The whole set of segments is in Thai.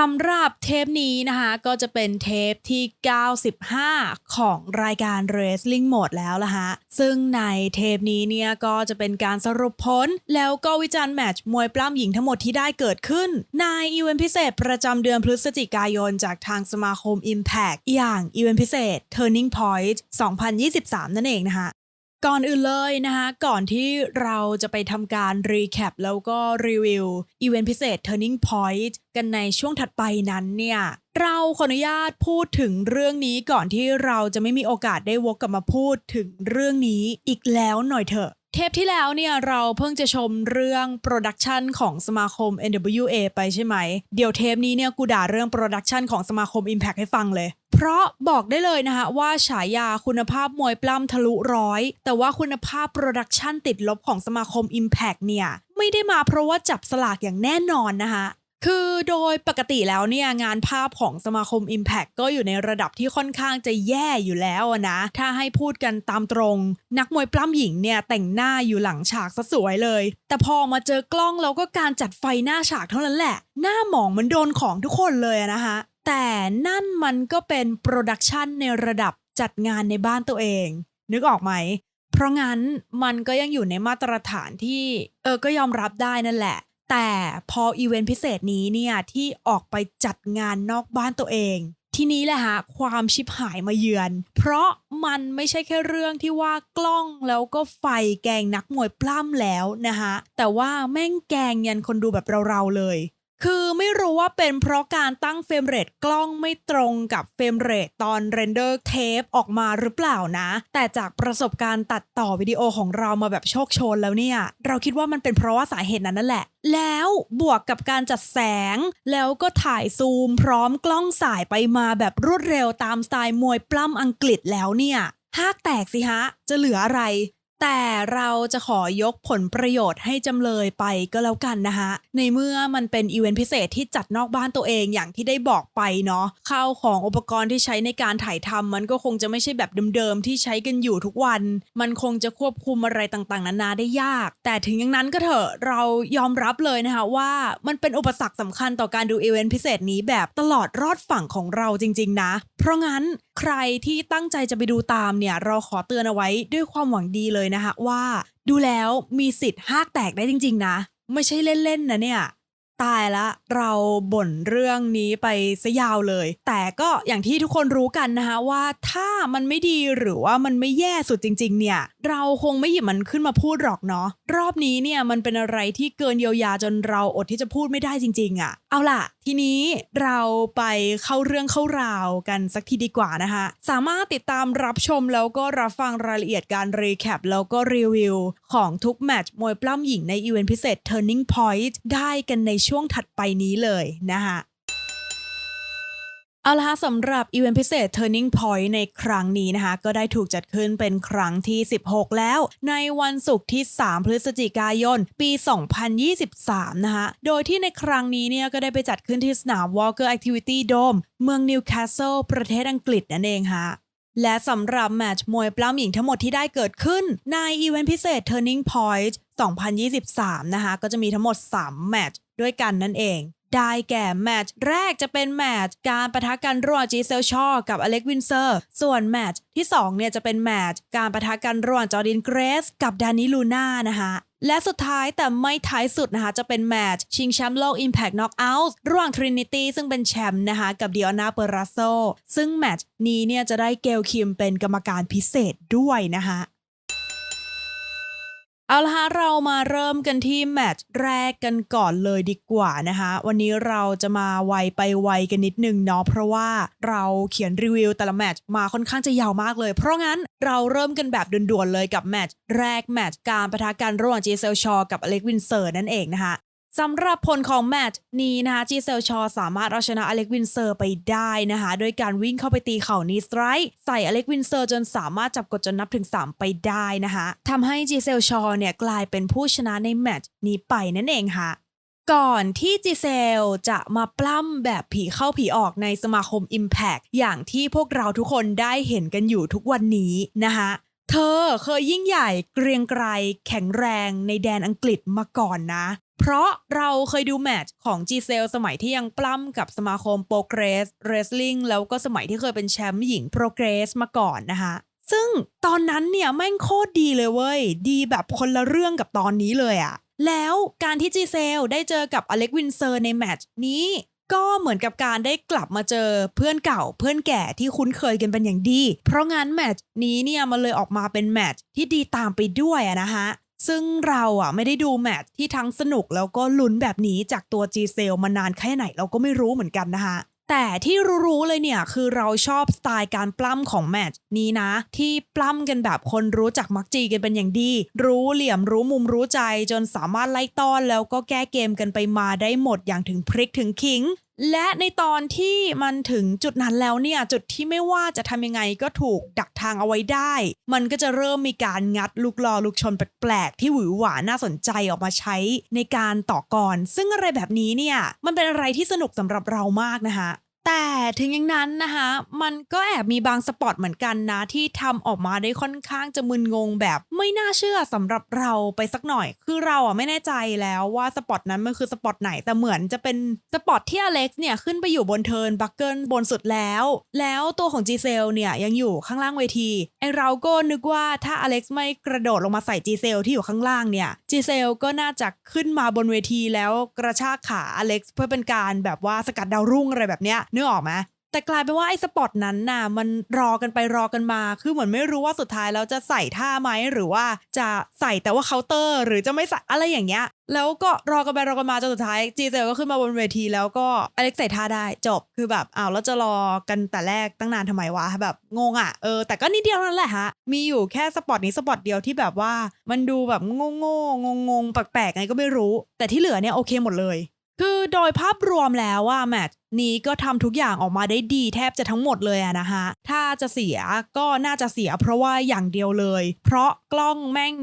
สำหรับเทปนี้นะคะก็จะเป็นเทปที่ 95 ของรายการ Wrestling Mode แล้วล่ะฮะ ซึ่งในเทปนี้เนี่ยก็จะเป็นการสรุปผล แล้วก็วิจารณ์แมตช์มวยปล้ำหญิงทั้งหมดที่ได้เกิดขึ้น ในอีเวนต์พิเศษประจำเดือนพฤศจิกายนจากทางสมาคม Impact อย่างอีเวนต์พิเศษ Turning Point 2023 นั่นเองนะคะ ก่อนอื่นเลยนะคะก่อนที่เราจะไปทำการรีแคปแล้วก็รีวิวอีเวนต์พิเศษ Turning Point กันในช่วงถัดไปนั้นเนี่ยเราขออนุญาตพูดถึงเรื่องนี้ก่อนที่เราจะไม่มีโอกาสได้วกกลับมาพูดถึงเรื่องนี้อีกแล้วหน่อยเถอะ เทปที่แล้วเนี่ยเราเพิ่งจะชมเรื่องโปรดักชันของสมาคม NWA ไปใช่ไหม เดี๋ยวเทปนี้เนี่ยกูด่าเรื่องโปรดักชันของสมาคม Impact ให้ฟังเลย เพราะบอกได้เลยนะคะว่าฉายาคุณภาพมวยปล้ำทะลุร้อย แต่ว่าคุณภาพโปรดักชันติดลบของสมาคม Impact เนี่ยไม่ได้มาเพราะว่าจับสลากอย่างแน่นอนนะคะคือโดยปกติแล้วเนี่ยงานภาพของสมาคม Impact ก็อยู่ในระดับที่ค่อนข้างจะแย่อยู่แล้วนะ ถ้าให้พูดกันตามตรง นักมวยปล้ำหญิงเนี่ยแต่งหน้าอยู่หลังฉากซะสวยเลย แต่พอมาเจอกล้องแล้วก็การจัดไฟหน้าฉากเท่านั้นแหละ หน้าหมองเหมันโดนของทุกคนเลยนะคะ แต่นั่นมันก็เป็นโปรดักชันในระดับจัดงานในบ้านตัวเอง นึกออกไหม เพราะงั้นมันก็ยังอยู่ในมาตรฐานที่เออก็ยอมรับได้นั่นแหละ แต่พออีเวนต์พิเศษนี้เนี่ยที่ออกไปจัดงานนอกบ้านตัวเองทีนี้แหละฮะความชิบหายมาเยือน เพราะมันไม่ใช่แค่เรื่องที่ว่ากล้องแล้วก็ไฟแกงนักมวยปล้ำแล้วนะคะแต่ว่าแม่งแกงยันคนดูแบบเราๆเลย คือไม่รู้ว่าเป็นเพราะการตั้งเฟรมเรทกล้องไม่ตรงกับเฟรมเรทตอนเรนเดอร์เทปออกมาหรือเปล่านะ แต่จากประสบการณ์ตัดต่อวิดีโอของเรามาแบบโชคโชนแล้วเนี่ย เราคิดว่ามันเป็นเพราะว่าสาเหตุนั้นนั่นแหละ แล้วบวกกับการจัดแสง แล้วก็ถ่ายซูมพร้อมกล้องสายไปมาแบบรวดเร็วตามสไตล์มวยปล้ำอังกฤษแล้วเนี่ยหากแตกสิฮะ จะเหลืออะไร แต่เราจะขอยกผลประโยชน์ให้จำเลยไปก็แล้วกันนะคะในเมื่อมันเป็นอีเวนต์พิเศษที่จัดนอกบ้านตัวเองอย่างที่ได้บอกไปเนาะข้าวของอุปกรณ์ที่ใช้ในการถ่ายทำมันก็คงจะไม่ใช่แบบเดิมๆที่ใช้กันอยู่ทุกวัน มันคงจะควบคุมอะไรต่างๆ นานาได้ยาก แต่ถึงอย่างนั้นก็เถอะเรายอมรับเลยนะคะว่ามันเป็นอุปสรรคสำคัญต่อการดูอีเวนต์พิเศษนี้แบบตลอดรอดฝั่งของเราจริง ๆ นะ เพราะงั้น ใครที่ตั้งใจจะไปดูตามเนี่ย เราขอเตือนเอาไว้ด้วยความหวังดีเลยนะคะว่า ดูแล้วมีสิทธิ์ห้ากแตกได้จริง ๆ นะ ไม่ใช่เล่น ๆ นะเนี่ย ตายละเราบ่นเรื่องนี้ไปซะยาวเลย แต่ก็อย่างที่ทุกคนรู้กันนะคะว่าถ้ามันไม่ดีหรือว่ามันไม่แย่สุดจริง ๆ เนี่ย เราคงไม่หยิบมันขึ้นมาพูดหรอกเนาะรอบนี้เนี่ยมันเป็นอะไรที่เกินเยียวยาจนเราอดที่จะพูดไม่ได้จริง ๆอะ่ะ เอาล่ะ ทีนี้เราไปเข้าเรื่องเข้าราวกันสักทีดีกว่านะคะสามารถติดตามรับชมแล้วก็รับฟังรายละเอียดการรีแคปแล้วก็รีวิวของทุกแมตช์มวยปล้ำหญิงในอีเวนต์พิเศษ Turning Point ได้กันในช่วงถัดไปนี้เลยนะคะเอาละคะสำหรับอีเวนต์พิเศษ Turning Point ในครั้งนี้นะคะ ก็ได้ถูกจัดขึ้นเป็นครั้งที่ 16 แล้ว ในวันศุกร์ที่ 3 พฤศจิกายน ปี 2023 นะคะโดยที่ในครั้งนี้เนี่ยก็ได้ไปจัดขึ้นที่สนาม Walker Activity Dome เมืองนิวคาสเซิลประเทศอังกฤษนั่นเองค่ะและสำหรับแมตช์มวยปล้ำหญิงทั้งหมดที่ได้เกิดขึ้น ในอีเวนต์พิเศษ Turning Point 2023 นะคะก็จะมีทั้งหมด 3 แมตช์ ด้วยกันนั่นเอง ได้แก่แมตช์แรกจะเป็นแมตช์การประทะกันระหว่างจีเซลชอกับอเล็กวินเซอร์ ส่วนแมตช์ที่2เนี่ยจะเป็นแมตช์การประทะกันระหว่างจอร์ดินเกรส กับดานิลูน่านะคะและสุดท้ายแต่ไม่ท้ายสุดนะคะ จะเป็นแมตช์ชิงแชมป์โลก Impact Knockout ระหว่าง Trinity ซึ่งเป็นแชมป์นะคะกับดิออนาเปอรัสโซซึ่งแมตช์นี้เนี่ยจะได้เกลคิมเป็นกรรมการพิเศษด้วยนะคะ เอาละฮะเรามาเริ่มกันที่แมตช์แรกกันก่อนเลยดีกว่านะคะวันนี้เราจะมาไวไปไวกันนิดนึงเนาะเพราะว่าเราเขียนรีวิวแต่ละแมตช์มาค่อนข้างจะยาวมากเลย เพราะงั้นเราเริ่มกันแบบด่วนๆเลยกับแมตช์แรกแมตช์การประทะกันระหว่างเจเซลชอกับอเล็กวินเซอร์นั่นเองนะคะ สำหรับผลของแมตช์นี้นะคะจีเซลชอสามารถเอาชนะอเล็กวินเซอร์ไปได้นะคะโดยการวิ่งเข้าไปตีเข่านีสไตร์ใส่อเล็กวินเซอร์จนสามารถจับกดจนนับถึง 3 ไปได้นะคะทำให้จีเซลชอเนี่ยกลายเป็นผู้ชนะในแมตช์นี้ไปนั่นเองค่ะ ก่อนที่จีเซลจะมาปล้ำแบบผีเข้าผีออกในสมาคม Impact อย่างที่พวกเราทุกคนได้เห็นกันอยู่ทุกวันนี้นะคะเธอเคยยิ่งใหญ่เกรียงไกรแข็งแรงในแดนอังกฤษมาก่อนนะ เพราะเราเคยดูแมตช์ของจีเซลสมัยที่ยังปล้ำกับสมาคมโปรเกรสเรสลิงแล้วก็สมัยที่เคยเป็นแชมป์หญิงโปรเกรสมาก่อนนะคะ ซึ่งตอนนั้นเนี่ยแม่งโคตรดีเลยเว้ย ดีแบบคนละเรื่องกับตอนนี้เลยอะแล้วการที่จีเซลได้เจอกับอเล็กวินเซอร์ในแมตช์นี้ก็เหมือนกับการได้กลับมาเจอเพื่อนเก่าเพื่อนแก่ที่คุ้นเคยกันเป็นอย่างดี เพราะงั้นแมตช์นี้เนี่ยมันเลยออกมาเป็นแมตช์ที่ดีตามไปด้วยอะนะฮะ ซึ่งเราอะไม่ได้ดูแมตช์ที่ทั้งสนุกแล้วก็ลุ้นแบบนี้จากตัวจีเซลมานานแค่ไหนเราก็ไม่รู้เหมือนกันนะคะแต่ที่รู้ๆเลยเนี่ยคือเราชอบสไตล์การปล้ำของแมตช์นี้นะ ที่ปล้ำกันแบบคนรู้จักมักจีกันเป็นอย่างดี รู้เหลี่ยมรู้มุมรู้ใจจนสามารถไล่ต้อน แล้วก็แก้เกมกันไปมาได้หมดอย่างถึงพริกถึงขิง และในตอนที่มันถึงจุดนั้นแล้วเนี่ยจุดที่ไม่ว่าจะทำยังไงก็ถูกดักทางเอาไว้ได้ มันก็จะเริ่มมีการงัดลูกลอลูกชนแปลกๆที่หวือหวาน่าสนใจออกมาใช้ในการต่อกรซึ่งอะไรแบบนี้เนี่ยมันเป็นอะไรที่สนุกสำหรับเรามากนะคะ แต่ถึงอย่างนั้นนะคะมันก็แอบมีบางสปอตเหมือนกันนะ ที่ทำออกมาได้ค่อนข้างจะมึนงงแบบไม่น่าเชื่อสำหรับเราไปสักหน่อย คือเราอะไม่แน่ใจแล้วว่าสปอตนั้นมันคือสปอตไหนแต่เหมือนจะเป็นสปอตที่อเล็กซ์เนี่ยขึ้นไปอยู่บนเทิร์นบักเกิลบนสุดแล้ว แล้วตัวของจีเซลเนี่ยยังอยู่ข้างล่างเวทีไอเราก็นึกว่าถ้าอเล็กซ์ไม่กระโดดลงมาใส่จีเซลที่อยู่ข้างล่างเนี่ยจีเซลก็น่าจะขึ้นมาบนเวทีแล้วกระชากขาอเล็กซ์เพื่อเป็นการแบบว่าสกัดดาวรุ่งอะไรแบบเนี้ยนึกออกไหมแต่กลายเป็นว่าไอ้สปอตนั้นน่ะมันรอกันไปรอกันมา คือเหมือนไม่รู้ว่าสุดท้ายแล้วจะใส่ท่าไหมหรือว่าจะใส่แต่ว่าเคาน์เตอร์ หรือจะไม่ใส่อะไรอย่างเงี้ย แล้วก็รอกันไปรอกันมาจนสุดท้ายจีเซลก็ขึ้นมาบนเวทีแล้วก็อเล็กใส่ท่าได้จบคือแบบอ้าวแล้วจะรอกันแต่แรกตั้งนานทำไมวะแบบงงอะเออแต่ก็นิดเดียวนั่นแหละฮะมีอยู่แค่สปอตนี้สปอตเดียวที่แบบว่ามันดูแบบโง่โง่งงงๆแปลกๆไงก็ไม่รู้ แต่ที่เหลือเนี่ยโอเคหมดเลย คือโดยภาพรวมแล้วว่าแมตช์ นี้ก็ทำทุกอย่างออกมาได้ดีแทบจะทั้งหมดเลยอะนะคะถ้าจะเสียก็น่าจะเสียเพราะว่าอย่างเดียวเลย เพราะกล้องแม่ง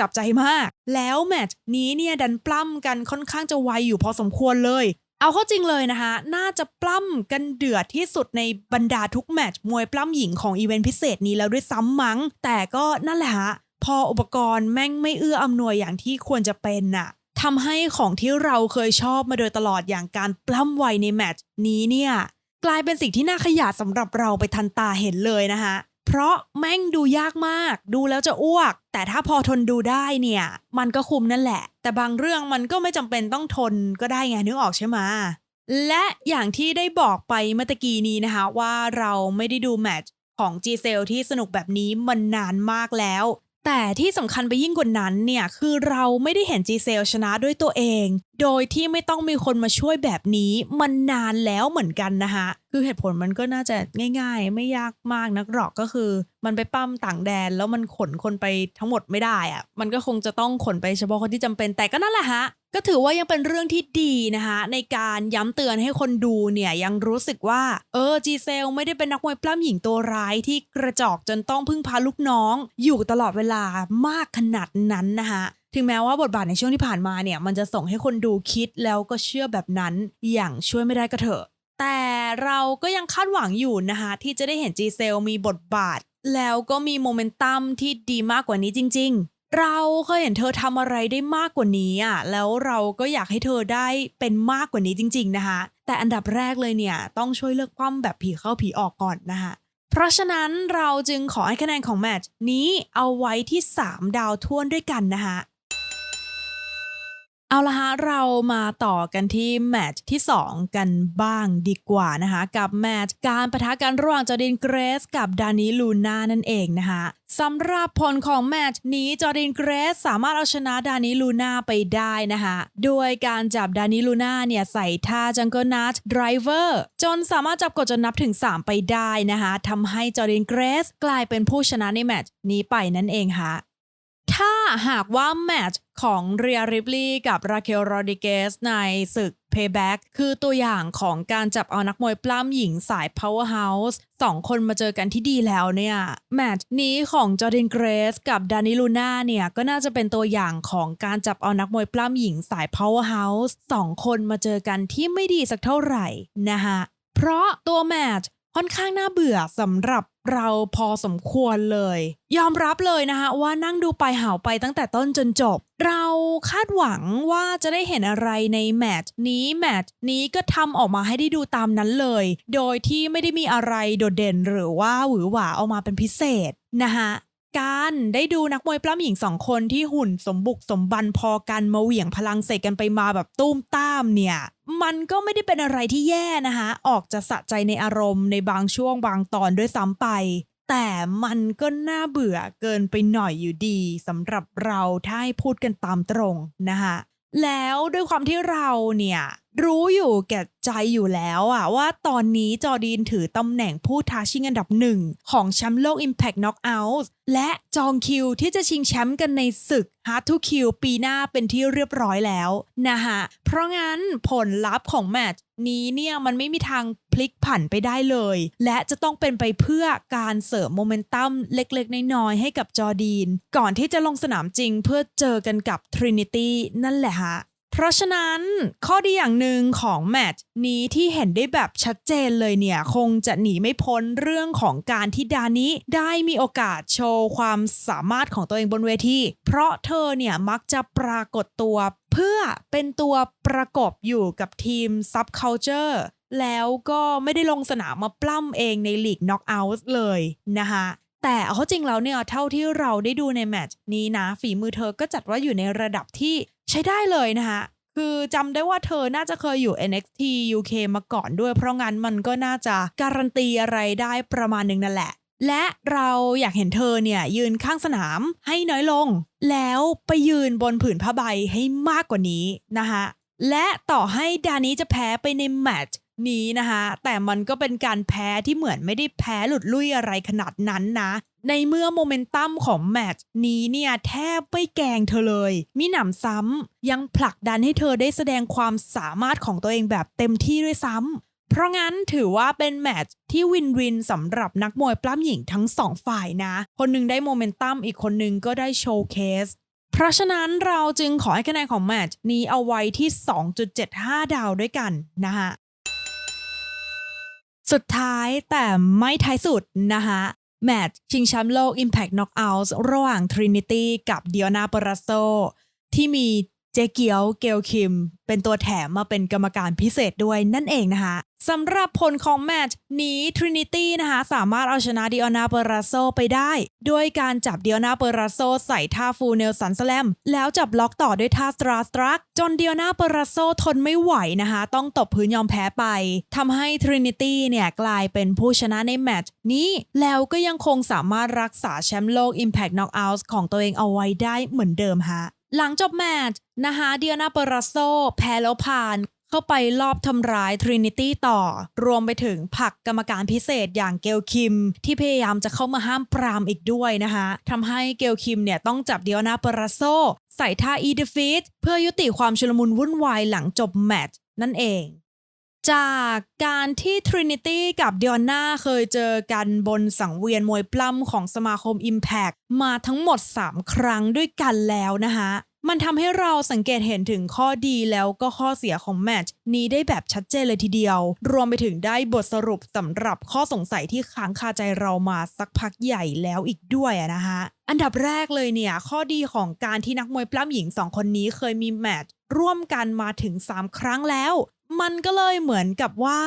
จับใจมาก แล้วแมตช์นี้เนี่ยดันปล้ำกันค่อนข้างจะไวอยู่พอสมควรเลย เอาเข้าจริงเลยนะคะ น่าจะปล้ำกันเดือดที่สุดในบรรดาทุกแมตช์มวยปล้ำหญิงของอีเวนต์พิเศษนี้แล้วด้วยซ้ำมั้ง แต่ก็นั่นแหละฮะพออุปกรณ์แม่งไม่เอื้ออำนวยอย่างที่ควรจะเป็นน่ะ ทำให้ของที่เราเคยชอบมาโดยตลอดอย่างการปล้ำไวในแมตช์นี้เนี่ย กลายเป็นสิ่งที่น่าขยะสำหรับเราไปทันตาเห็นเลยนะคะเพราะแม่งดูยากมาก ดูแล้วจะอ้วก แต่ถ้าพอทนดูได้เนี่ย มันก็คุมนั่นแหละ แต่บางเรื่องมันก็ไม่จำเป็นต้องทนก็ได้ไงนึกออกใช่ไหมและอย่างที่ได้บอกไปเมื่อตะกี้นี้นะคะ ว่าเราไม่ได้ดูแมตช์ของ g c l ที่สนุกแบบนี้มันนานมากแล้ว แต่ที่สำคัญไปยิ่งกว่านั้นเนี่ย คือเราไม่ได้เห็นจีเซลชนะด้วยตัวเอง โดยที่ไม่ต้องมีคนมาช่วยแบบนี้มันนานแล้วเหมือนกันนะคะคือเหตุผลมันก็น่าจะง่าย ๆ ไม่ยากมากนักหรอกก็คือ มันไปปั้มต่างแดนแล้วมันขนคนไปทั้งหมดไม่ได้อะมันก็คงจะต้องขนไปเฉพาะคนที่จำเป็นแต่ก็นั่นแหละฮะก็ถือว่ายังเป็นเรื่องที่ดีนะคะในการย้ำเตือนให้คนดูเนี่ยยังรู้สึกว่า เออจีเซลไม่ได้เป็นนักมวยปล้ำหญิงตัวร้ายที่กระจอกจนต้องพึ่งพาลูกน้อง อยู่ตลอดเวลามากขนาดนั้นนะคะ ถึงแม้ว่าบทบาทในช่วงที่ผ่านมาเนี่ย มันจะส่งให้คนดูคิดแล้วก็เชื่อแบบนั้นอย่างช่วยไม่ได้ก็เถอะ แต่เราก็ยังคาดหวังอยู่นะคะที่จะได้เห็นจีเซลมีบทบาท แล้วก็มีโมเมนตัมที่ดีมากกว่านี้จริง ๆเราเคยเห็นเธอทำอะไรได้มากกว่านี้อะ แล้วเราก็อยากให้เธอได้เป็นมากกว่านี้จริง ๆ นะคะ แต่อันดับแรกเลยเนี่ย ต้องช่วยเลือกคว่ำแบบผีเข้าผีออกก่อนนะคะเพราะฉะนั้นเราจึงขอให้คะแนนของแมตช์นี้เอาไว้ที่ 3 ดาวท้วนด้วยกันนะคะ เอาละฮะเรามาต่อกันที่แมตช์ที่ 2 กันบ้างดีกว่านะคะกับแมตช์การประทะกันระหว่างจอร์ดินเกรสกับดานิลูน่านั่นเองนะคะสำหรับผลของแมตช์นี้จอร์ดินเกรสสามารถเอาชนะดานิลูน่าไปได้นะคะโดยการจับดานิลูน่าเนี่ยใส่ท่าจังเกิลนัทไดรเวอร์จนสามารถจับกดจนนับถึง 3 ไปได้นะคะทำให้จอร์ดินเกรสกลายเป็นผู้ชนะในแมตช์นี้ไปนั่นเองค่ะ ถ้าหากว่าแมตช์ของเรียริปลีกับราเคลโรดิเกสในศึก Payback คือตัวอย่างของการจับเอานักมวยปล้ำหญิงสาย Powerhouse สองคนมาเจอกันที่ดีแล้วเนี่ย แมตช์นี้ของจอร์ a นเกรสกับดานิลูน่าเนี่ย ก็น่าจะเป็นตัวอย่างของการจับเอานักมวยปล้ำหญิงสาย Powerhouse สองคนมาเจอกันที่ไม่ดีสักเท่าไหร่นะคะเพราะตัวแมตช์ค่อนข้างน่าเบื่อสำหรับ เราพอสมควรเลย ยอมรับเลยนะคะว่านั่งดูไปเห่าไปตั้งแต่ต้นจนจบ เราคาดหวังว่าจะได้เห็นอะไรในแมตช์นี้แมตช์นี้ก็ทำออกมาให้ได้ดูตามนั้นเลย โดยที่ไม่ได้มีอะไรโดดเด่นหรือว่าหวือหวาออกมาเป็นพิเศษนะคะ การได้ดูนักมวยปล้ำหญิงสองคนที่หุ่นสมบุกสมบันพอกันมาเหวี่ยงพลังใส่กันไปมาแบบตุ้มต้ามเนี่ย มันก็ไม่ได้เป็นอะไรที่แย่นะคะออกจะสะใจในอารมณ์ในบางช่วงบางตอนด้วยซ้ำไป แต่มันก็น่าเบื่อเกินไปหน่อยอยู่ดีสำหรับเราถ้าให้พูดกันตามตรงนะคะแล้วด้วยความที่เราเนี่ย รู้อยู่แก่ใจอยู่แล้วอะว่าตอนนี้จอร์ดีนถือตำแหน่งผู้ท้าชิงอันดับหนึ่งของแชมป์โลก Impact Knockout และจองคิวที่จะชิงแชมป์กันในศึก Hard to Kill ปีหน้าเป็นที่เรียบร้อยแล้วนะคะเพราะงั้นผลลัพธ์ของแมตช์นี้เนี่ยมันไม่มีทางพลิกผันไปได้เลย และจะต้องเป็นไปเพื่อการเสริมโมเมนตัมเล็กๆ น้อยๆ ให้กับจอร์ดีน ก่อนที่จะลงสนามจริงเพื่อเจอกันกับ Trinity นั่นแหละฮะ เพราะฉะนั้นข้อดีอย่างหนึ่งของแมตช์นี้ที่เห็นได้แบบชัดเจนเลยเนี่ย คงจะหนีไม่พ้นเรื่องของการที่ดานิได้มีโอกาสโชว์ความสามารถของตัวเองบนเวทีเพราะเธอเนี่ยมักจะปรากฏตัว เพื่อเป็นตัวประกบอยู่กับทีม Subculture แล้วก็ไม่ได้ลงสนามมาปล้ำเองในลีกน็อกเอาท์เลยนะคะแต่เอาเข้าจริงแล้วเนี่ยเท่าที่เราได้ดูในแมตช์นี้นะ ฝีมือเธอก็จัดว่าอยู่ในระดับที่ ใช้ได้เลยนะคะคือจำได้ว่าเธอน่าจะเคยอยู่ NXT UK มาก่อนด้วย เพราะงั้นมันก็น่าจะการันตีอะไรได้ประมาณนึงนั่นแหละ และเราอยากเห็นเธอเนี่ยยืนข้างสนามให้น้อยลง แล้วไปยืนบนผืนผ้าใบให้มากกว่านี้นะคะและต่อให้ดานี้จะแพ้ไปในแมตช์ นี้นะคะ แต่มันก็เป็นการแพ้ที่เหมือนไม่ได้แพ้หลุดลุ่ยอะไรขนาดนั้นนะ ในเมื่อโมเมนตัมของแมตช์นี้เนี่ยแทบไม่แกงเธอเลยมิหนำซ้ำยังผลักดันให้เธอได้แสดงความสามารถของตัวเองแบบเต็มที่ด้วยซ้ำเพราะงั้นถือว่าเป็นแมตช์ที่วินวินสำหรับนักมวยปล้ำหญิงทั้งสองฝ่ายนะ คนหนึ่งได้โมเมนตัมอีกคนหนึ่งก็ได้โชว์เคส เพราะฉะนั้นเราจึงขอให้คะแนนของแมตช์นี้เอาไว้ที่ 2.75 ดาวด้วยกันนะคะ สุดท้ายแต่ไม่ท้ายสุดนะคะแมตช์ชิงแชมป์โลก Impact Knockout ระหว่าง Trinity กับ Diona p e r a z o ที่มี เจเกียวเกลคิม เป็นตัวแถมมาเป็นกรรมการพิเศษด้วยนั่นเองนะคะสำหรับผลของแมตช์นี้ Trinity นะคะสามารถเอาชนะ Diona p e r a z o ไปได้ด้วยการจับ Diona p e r a z o ใส่ท่าฟูเนลสันสแลม แล้วจับล็อกต่อด้วยท่าสตราสตรัก จน Diona p e r a z o ทนไม่ไหวนะคะ ต้องตบพื้นยอมแพ้ไปทำให้ Trinity เนี่ยกลายเป็นผู้ชนะในแมตช์นี้แล้วก็ยังคงสามารถรักษาแชมป์โลก Impact Knockout ของตัวเองเอาไว้ได้เหมือนเดิมฮะ หลังจบแมตช์นะคะเดียนาเปราโซแพ้แล้วผ่านเข้าไปรอบทำร้ายทรินิตี้ต่อ รวมไปถึงผักกรรมการพิเศษอย่างเกลคิม ที่พยายามจะเข้ามาห้ามปรามอีกด้วยนะคะทำให้เกลคิมเนี่ยต้องจับเดียนาเปราโซใส่ท่าอีเดฟิตเพื่อยุติความชุลมุนวุ่นวายหลังจบแมตช์นั่นเอง จากการที่ Trinity กับ Diona เคยเจอกันบนสังเวียนมวยปล้ำของสมาคม Impact มาทั้งหมด 3 ครั้งด้วยกันแล้วนะคะมันทำให้เราสังเกตเห็นถึงข้อดีแล้วก็ข้อเสียของแมตช์นี้ได้แบบชัดเจนเลยทีเดียว รวมไปถึงได้บทสรุปสำหรับข้อสงสัยที่ค้างคาใจเรามาสักพักใหญ่แล้วอีกด้วยนะคะอันดับแรกเลยเนี่ย ข้อดีของการที่นักมวยปล้ำหญิงสองคนนี้เคยมีแมตช์ร่วมกันมาถึง 3 ครั้งแล้ว มันก็เลยเหมือนกับว่า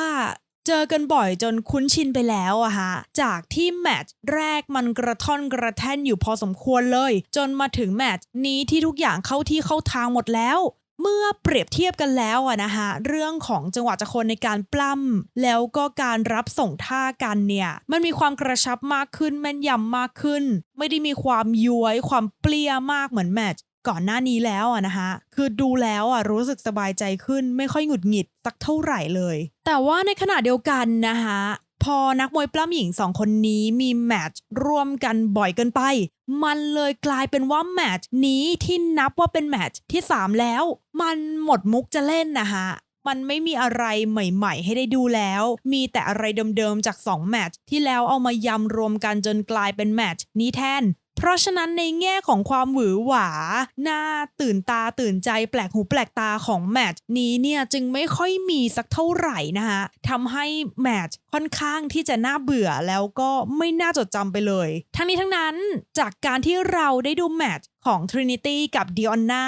เจอกันบ่อยจนคุ้นชินไปแล้วอะฮะ จากที่แมตช์แรกมันกระท่อนกระแท่นอยู่พอสมควรเลย จนมาถึงแมตช์นี้ที่ทุกอย่างเข้าที่เข้าทางหมดแล้ว เมื่อเปรียบเทียบกันแล้วอะนะคะเรื่องของจังหวะจักรในการปล้ำแล้วก็การรับส่งท่ากันเนี่ย มันมีความกระชับมากขึ้นแม่นยำมากขึ้น ไม่ได้มีความย้วยความเปรี้ยมากเหมือนแมตช์ ก่อนหน้านี้แล้วอะนะคะ คือดูแล้วอะรู้สึกสบายใจขึ้น ไม่ค่อยหงุดหงิดสักเท่าไหร่เลย แต่ว่าในขณะเดียวกันนะคะพอนักมวยปล้ำหญิงสองคนนี้มีแมตช์ร่วมกันบ่อยเกินไป มันเลยกลายเป็นว่าแมตช์นี้ที่นับว่าเป็นแมตช์ที่ 3 แล้ว มันหมดมุกจะเล่นนะฮะมันไม่มีอะไรใหม่ๆ ให้ได้ดูแล้ว มีแต่อะไรเดิมๆ จาก 2 แมตช์ที่แล้วเอามายำรวมกันจนกลายเป็นแมตช์นี้แทน เพราะฉะนั้นในแง่ของความหวือหวาน่าตื่นตาตื่นใจแปลกหูแปลกตาของแมตช์นี้เนี่ยจึงไม่ค่อยมีสักเท่าไหร่นะคะทำให้แมตช์ค่อนข้างที่จะน่าเบื่อแล้วก็ไม่น่าจดจำไปเลย ทั้งนี้ทั้งนั้นจากการที่เราได้ดูแมตช์ของ Trinity กับ Diona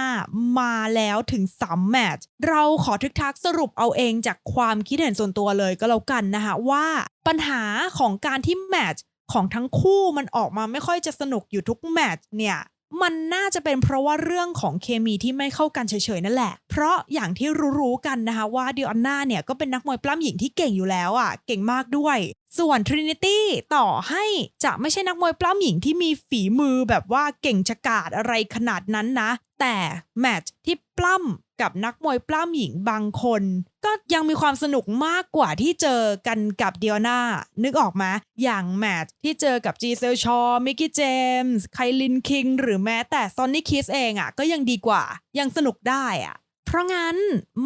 มาแล้วถึง3แมตช์เราขอทึกทักสรุปเอาเองจากความคิดเห็นส่วนตัวเลยก็แล้วกันนะคะว่าปัญหาของการที่แมตช์ ของทั้งคู่มันออกมาไม่ค่อยจะสนุกอยู่ทุกแมตช์เนี่ยมันน่าจะเป็นเพราะว่าเรื่องของเคมีที่ไม่เข้ากันเฉยๆนั่นแหละ เพราะอย่างที่รู้ๆกันนะคะว่าดิออนนาเนี่ยก็เป็นนักมวยปล้ำหญิงที่เก่งอยู่แล้วอะ เก่งมากด้วย ส่วน Trinity ต่อให้จะไม่ใช่นักมวยปล้ำหญิงที่มีฝีมือแบบว่าเก่งฉกาจอะไรขนาดนั้นนะ แต่แมตช์ที่ปล้ำกับนักมวยปล้ำหญิงบางคน ก็ยังมีความสนุกมากกว่าที่เจอกันกับเดียนานึกออกไหมอย่างแมทที่เจอกับจีเซลชอมิกกี้เจมส์ไคลินคิงหรือแม้แต่ซอนนี่คิสเองอะ่ะก็ยังดีกว่า ยังสนุกได้อะ่ะ เพราะงั้น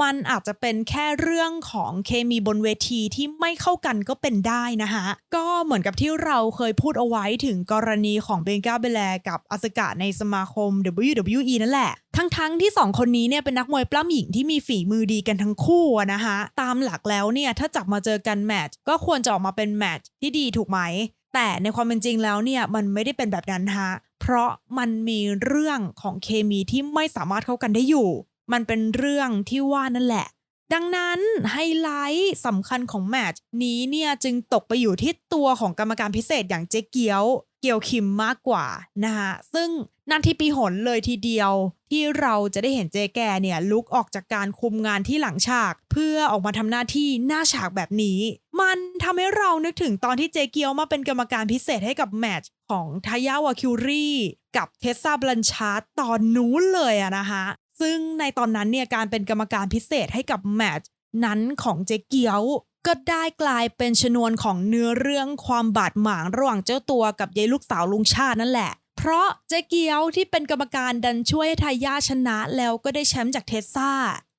มันอาจจะเป็นแค่เรื่องของเคมีบนเวทีที่ไม่เข้ากันก็เป็นได้นะคะก็เหมือนกับที่เราเคยพูดเอาไว้ถึงกรณีของเบงกาเบแลกับอาสกะในสมาคม WWE นั่นแหละ ทั้งๆที่ 2 คนนี้เนี่ยเป็นนักมวยปล้ำหญิงที่มีฝีมือดีกันทั้งคู่นะคะตามหลักแล้วเนี่ยถ้าจับมาเจอกันแมตช์ก็ควรจะออกมาเป็นแมตช์ที่ดีถูกไหม แต่ในความเป็นจริงแล้วเนี่ยมันไม่ได้เป็นแบบนั้นฮะเพราะมันมีเรื่องของเคมีที่ไม่สามารถเข้ากันได้อยู่ มันเป็นเรื่องที่ว่านั่นแหละ ดังนั้นไฮไลท์สำคัญของแมตช์นี้เนี่ยจึงตกไปอยู่ที่ตัวของกรรมการพิเศษอย่างเจ๊เกียวเกียวคิมมากกว่านะคะซึ่งนาทีปีหนเลยทีเดียว ที่เราจะได้เห็นเจ๊แกเนี่ยลุกออกจากการคุมงานที่หลังฉาก เพื่อออกมาทำหน้าที่หน้าฉากแบบนี้ มันทำให้เรานึกถึงตอนที่เจเกียวมาเป็นกรรมการพิเศษให้กับแมตช์ของทายาวาคิวรี่กับเทสซาบลันชาร์ตตอนนู้นเลยอะนะคะ ซึ่งในตอนนั้นเนี่ยการเป็นกรรมการพิเศษให้กับแมตช์นั้นของเจเกียวก็ได้กลายเป็นชนวนของเนื้อเรื่องความบาดหมางระหว่างเจ้าตัวกับยายลูกสาวลุงชาตินั่นแหละ เพราะเจ๊เกียวที่เป็นกรรมการดันช่วยให้ทายาชนะแล้วก็ได้แชมป์จากเทสซา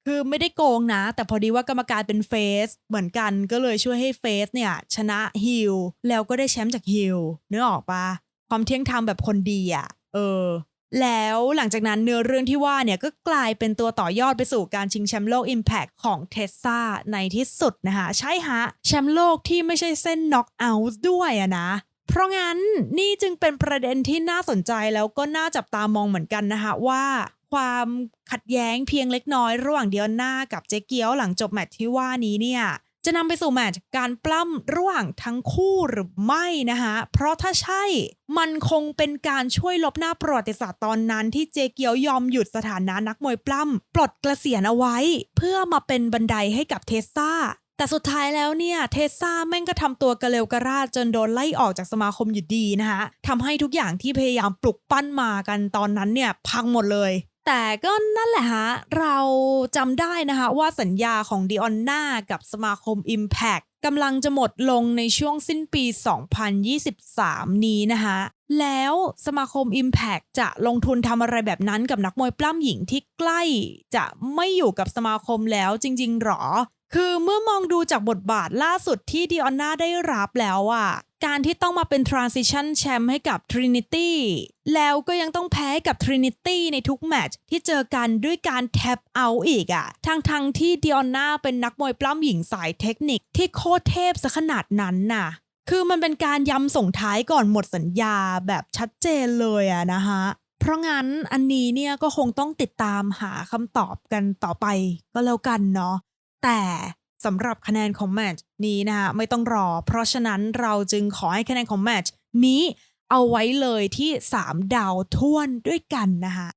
คือไม่ได้โกงนะ แต่พอดีว่ากรรมการเป็นเฟสเหมือนกันก็เลยช่วยให้เฟสเนี่ยชนะฮิลแล้วก็ได้แชมป์จากฮิลเนึกออกปะความเที่ยงธรรมแบบคนดีอะ่ะ เออ แล้วหลังจากนั้นเนื้อเรื่องที่ว่าเนี่ยก็กลายเป็นตัวต่อยอดไปสู่การชิงแชมป์โลก Impact ของเทสซาในที่สุดนะคะ ใช่ฮะ แชมป์โลกที่ไม่ใช่เส้นน็อกเอาท์ด้วยอะนะ เพราะงั้นนี่จึงเป็นประเด็นที่น่าสนใจแล้วก็น่าจับตามองเหมือนกันนะคะว่าความขัดแย้งเพียงเล็กน้อยระหว่างเดียนากับเจ๊เกียวหลังจบแมตช์ที่ว่านี้เนี่ย จะนำไปสู่แมตช์การปล้ำระหว่างทั้งคู่หรือไม่นะคะเพราะถ้าใช่มันคงเป็นการช่วยลบหน้าประวัติศาสตร์ตอนนั้นที่เจเกียวยอมหยุดสถานะนักมวยปล้ำปลดเกษียณเอาไว้ เพื่อมาเป็นบันไดให้กับเทสซาแต่สุดท้ายแล้วเนี่ยเทสซาแม่งก็ทำตัวกระเลวกระราดจนโดนไล่ออกจากสมาคมอยู่ดีนะคะทำให้ทุกอย่างที่พยายามปลุกปั้นมากันตอนนั้นเนี่ยพังหมดเลย แต่ก็นั่นแหละฮะ เราจำได้นะคะว่าสัญญาของดิออนนากับสมาคม Impact กำลังจะหมดลงในช่วงสิ้นปี 2023 นี้นะคะแล้วสมาคม Impact จะลงทุนทำอะไรแบบนั้นกับนักมวยปล้ำหญิงที่ใกล้ จะไม่อยู่กับสมาคมแล้วจริง ๆ หรอ คือเมื่อมองดูจากบทบาทล่าสุดที่ดิออนนาได้รับแล้วอะการที่ต้องมาเป็น transition champ ให้กับ Trinity แล้วก็ยังต้องแพ้กับ Trinity ในทุกแมตช์ที่เจอกันด้วยการ tap out อีกอะทั้งทั้งที่ดิออนนาเป็นนักมวยปล้ำหญิงสายเทคนิคที่โคตรเทพซะขนาดนั้นน่ะ คือมันเป็นการย้ำส่งท้ายก่อนหมดสัญญาแบบชัดเจนเลยอะนะฮะเพราะงั้นอันนี้เนี่ยก็คงต้องติดตามหาคำตอบกันต่อไปก็แล้วกันเนาะ แต่สำหรับคะแนนของแมตช์นี้นะคะไม่ต้องรอ เพราะฉะนั้นเราจึงขอให้คะแนนของแมตช์นี้เอาไว้เลยที่ 3 ดาวท้วนด้วยกันนะคะ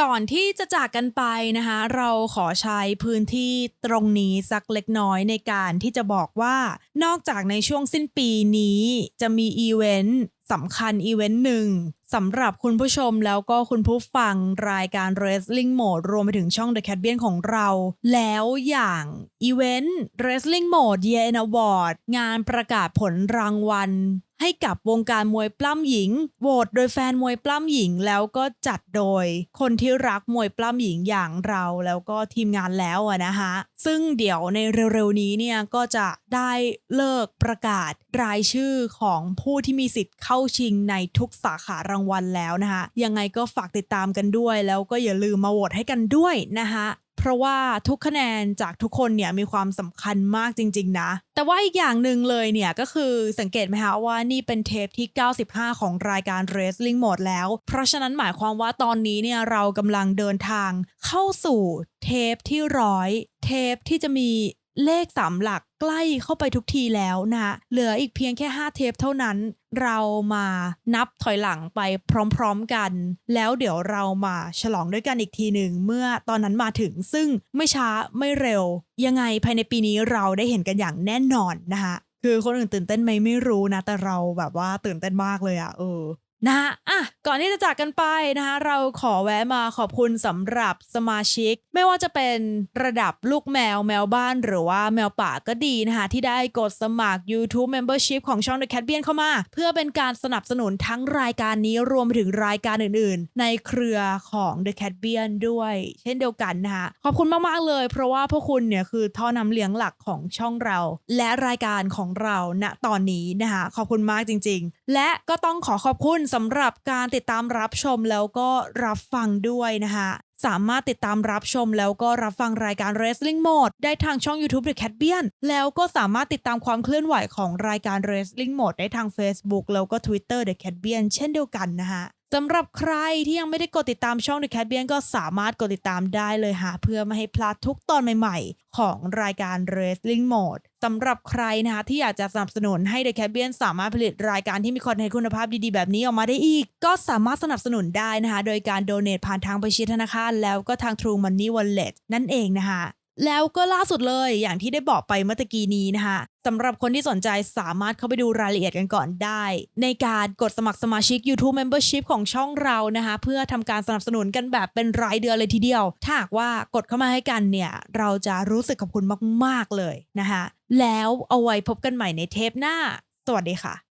ก่อนที่จะจากกันไปนะคะเราขอใช้พื้นที่ตรงนี้สักเล็กน้อยในการที่จะบอกว่า นอกจากในช่วงสิ้นปีนี้จะมีอีเวนต์ สำคัญอีเวนต์หนึ่งสำหรับคุณผู้ชมแล้วก็คุณผู้ฟังรายการ Wrestling Mode รวมไปถึงช่อง The Cat b i a n ของเรา แล้วอย่างอีเวนต์ Wrestling Mode Year End Award งานประกาศผลรางวัล ให้กับวงการมวยปล้ำหญิงโหวตโดยแฟนมวยปล้ำหญิงแล้วก็จัดโดย คนที่รักมวยปล้ำหญิงอย่างเราแล้วก็ทีมงานแล้วอะนะคะซึ่งเดี๋ยวในเร็วๆนี้เนี่ยก็จะได้เลิกประกาศรายชื่อของผู้ที่มีสิทธิ์เข้าาชิงในทุกสาขารางวัลแล้วนะคะยังไงก็ฝากติดตามกันด้วย แล้วก็อย่าลืมมาโหวตให้กันด้วยนะคะเพราะว่าทุกคะแนนจากทุกคนเนี่ยมีความสำคัญมากจริง ๆ นะ แต่ว่าอีกอย่างหนึ่งเลยเนี่ยก็คือสังเกตไหมคะว่านี่เป็นเทปที่ 95 ของรายการ Wrestling Mode แล้ว เพราะฉะนั้นหมายความว่าตอนนี้เนี่ยเรากำลังเดินทางเข้าสู่เทปที่ร้อยเทปที่จะมี เลขสามหลักใกล้เข้าไปทุกทีแล้วนะเหลืออีกเพียงแค่ 5 เทปเท่านั้น เรามานับถอยหลังไปพร้อมๆกัน แล้วเดี๋ยวเรามาฉลองด้วยกันอีกทีหนึ่งเมื่อตอนนั้นมาถึงซึ่งไม่ช้าไม่เร็ว ยังไงภายในปีนี้เราได้เห็นกันอย่างแน่นอนนะคะคือคนอื่นตื่นเต้นไหมไม่รู้นะ แต่เราแบบว่าตื่นเต้นมากเลยอะเออ นะฮะอะก่อนที่จะจากกันไปนะคะเราขอแวะมาขอบคุณสำหรับสมาชิก ไม่ว่าจะเป็นระดับลูกแมวแมวบ้านหรือว่าแมวป่าก็ดีนะคะที่ได้กดสมัคร YouTube Membership ของช่อง The Cat b i a n เข้ามา เพื่อเป็นการสนับสนุนทั้งรายการนี้รวมถึงรายการอื่นๆ ในเครือของ The Cat b i a n ด้วย เช่นเดียวกันนะคะขอบคุณมากๆเลย เพราะว่าพวกคุณเนี่ยคือท่อนำเลี้ยงหลักของช่องเรา และรายการของเราณตอนนี้นะคะขอบคุณมากจริง และก็ต้องขอขอบคุณสำหรับการติดตามรับชมแล้วก็รับฟังด้วยนะคะสามารถติดตามรับชมแล้วก็รับฟังรายการ Wrestling Mode ได้ทางช่อง YouTube The Cat b i a n แล้วก็สามารถติดตามความเคลื่อนไหวของรายการ Wrestling Mode ได้ทาง Facebook แล้วก็ Twitter The Cat b i a n เช่นเดียวกันนะคะ สำหรับใครที่ยังไม่ได้กดติดตามช่อง The Cat b i a n ก็สามารถกดติดตามได้เลยค่ะ เพื่อไม่ให้พลาดทุกตอนใหม่ๆ ของรายการ Wrestling Mode สำหรับใครนะคะที่อยากจะสนับสนุนให้ The Cat b i a n สามารถผลิตรายการที่มีคอนเทนต์คุณภาพดีๆ แบบนี้ออกมาได้อีก ก็สามารถสนับสนุนได้นะคะโดยการโดเน a t ผ่านทางบัญชีธนาคารแล้วก็ทาง True Money Wallet นั่นเองนะคะแล้วก็ล่าสุดเลยอย่างที่ได้บอกไปเมื่อตะกี้นี้นะคะ สำหรับคนที่สนใจสามารถเข้าไปดูรายละเอียดกันก่อนได้ ในการกดสมัครสมาชิก YouTube Membership ของช่องเรานะคะ เพื่อทำการสนับสนุนกันแบบเป็นรายเดือนเลยทีเดียว ถ้าหากว่ากดเข้ามาให้กันเนี่ย เราจะรู้สึกขอบคุณมาก ๆ เลยนะคะ แล้วเอาไว้พบกันใหม่ในเทปหน้า สวัสดีค่ะ